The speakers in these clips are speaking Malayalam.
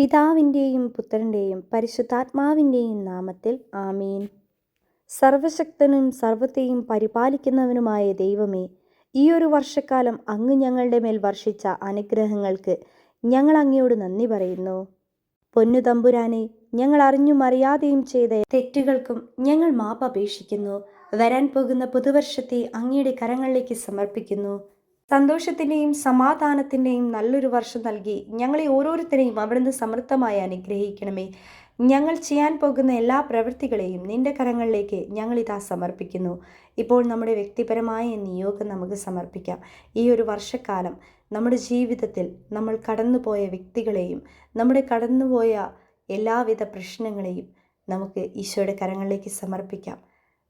പിതാവിന്റെയും പുത്രന്റെയും പരിശുദ്ധാത്മാവിന്റെയും നാമത്തിൽ ആമീൻ. സർവശക്തനും സർവത്തെയും പരിപാലിക്കുന്നവനുമായ ദൈവമേ ഈ ഒരു വർഷക്കാലം അങ്ങ് ഞങ്ങളുടെ മേൽ വർഷിച്ച അനുഗ്രഹങ്ങൾക്ക് ഞങ്ങൾ അങ്ങയോട് നന്ദി പറയുന്നു. പൊന്നു തമ്പുരാനെ ഞങ്ങൾ അറിഞ്ഞും അറിയാതെയും ചെയ്ത തെറ്റുകൾക്കും ഞങ്ങൾ മാപ്പ് അപേക്ഷിക്കുന്നു. വരാൻ പോകുന്ന പുതുവർഷത്തെ അങ്ങയുടെ കരങ്ങളിലേക്ക് സമർപ്പിക്കുന്നു. സന്തോഷത്തിന്റെയും സമാധാനത്തിന്റെയും നല്ലൊരു വർഷം നൽകി ഞങ്ങളെ ഓരോരുത്തരെയും അവിടുന്ന് സമൃദ്ധമായി അനുഗ്രഹിക്കണമേ. ഞങ്ങൾ ചെയ്യാൻ പോകുന്ന എല്ലാ പ്രവൃത്തികളെയും നിന്റെ കരങ്ങളിലേക്ക് ഞങ്ങളിതാ സമർപ്പിക്കുന്നു. ഇപ്പോൾ നമ്മുടെ വ്യക്തിപരമായ നിയോഗം നമുക്ക് സമർപ്പിക്കാം. ഈ ഒരു വർഷക്കാലം നമ്മുടെ ജീവിതത്തിൽ നമ്മൾ കടന്നുപോയ വ്യക്തികളെയും നമ്മുടെ കടന്നുപോയ എല്ലാവിധ പ്രശ്നങ്ങളെയും നമുക്ക് ഈശോയുടെ കരങ്ങളിലേക്ക് സമർപ്പിക്കാം.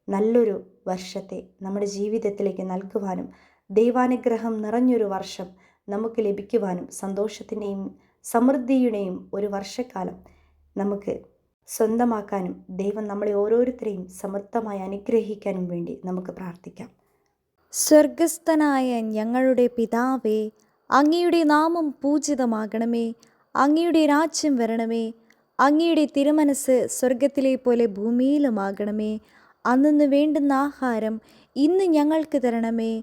നല്ലൊരു വർഷത്തെ നമ്മുടെ ജീവിതത്തിലേക്ക് നൽകുവാനും ദൈവാനുഗ്രഹം നിറഞ്ഞൊരു വർഷം നമുക്ക് ലഭിക്കുവാനും സന്തോഷത്തിന്റെയും സമൃദ്ധിയുടെയും ഒരു വർഷക്കാലം നമുക്ക് സ്വന്തമാക്കാനും ദൈവം നമ്മളെ ഓരോരുത്തരെയും സമൃദ്ധമായി അനുഗ്രഹിക്കാനും വേണ്ടി നമുക്ക് പ്രാർത്ഥിക്കാം. സ്വർഗസ്ഥനായ ഞങ്ങളുടെ പിതാവേ അങ്ങയുടെ നാമം പൂജിതമാകണമേ അങ്ങയുടെ രാജ്യം വരണമേ അങ്ങയുടെ തിരുമനസ് സ്വർഗത്തിലെ പോലെ ഭൂമിയിലുമാകണമേ അന്നു വേണ്ടുന്ന ആഹാരം ഇന്ന് ഞങ്ങൾക്ക് തരണമേ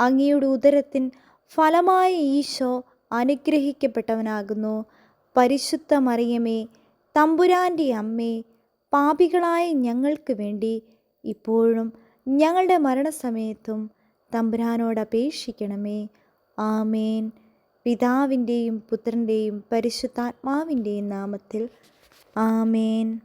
അങ്ങയുടെ ഉദരത്തിൻ ഫലമായ ഈശോ അനുഗ്രഹിക്കപ്പെട്ടവനാകുന്നു. പരിശുദ്ധ മറിയമേ തമ്പുരാന്റെ അമ്മേ പാപികളായ ഞങ്ങൾക്ക് വേണ്ടി ഇപ്പോഴും ഞങ്ങളുടെ മരണസമയത്തും തമ്പുരാനോട് അപേക്ഷിക്കണമേ. ആമേൻ. പിതാവിന്റെയും പുത്രന്റെയും പരിശുദ്ധാത്മാവിന്റെയും നാമത്തിൽ ആമേൻ.